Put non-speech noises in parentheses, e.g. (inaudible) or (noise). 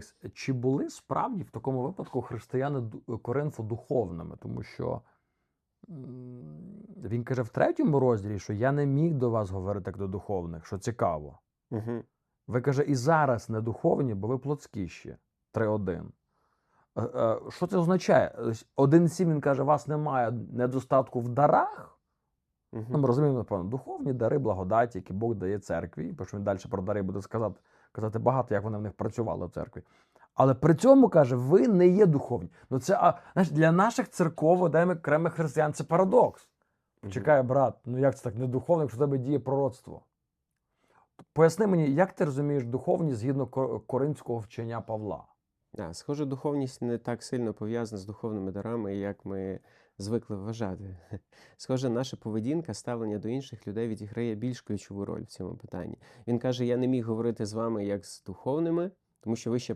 Олекс, чи були справді в такому випадку християни Коринфу духовними? Тому що він каже в третьому розділі, що я не міг до вас говорити як до духовних, що цікаво. Угу. Ви каже, і зараз не духовні, бо ви плотськіші. 3.1. Е, е, Що це означає? Ось 1.7 він каже, у вас немає недостатку в дарах. Ну, ми Угу. розуміємо, напевно, духовні дари, благодаті, які Бог дає церкві. Бо що він далі про дари буде сказати, казати багато, як вони в них працювали в церкві. Але при цьому каже, ви не є духовні. Ну це а, знаєш, для наших церков, окремих християн, це парадокс. Чекай, брат, ну як це так не духовно, якщо в тебе діє пророцтво? Поясни мені, як ти розумієш духовність згідно коринського вчення Павла? Да, схоже, духовність не так сильно пов'язана з духовними дарами, як ми звикли вважати. (laughs) Схоже, наша поведінка, ставлення до інших людей відіграє більш ключову роль в цьому питанні. Він каже: Я не міг говорити з вами як з духовними, тому що ви ще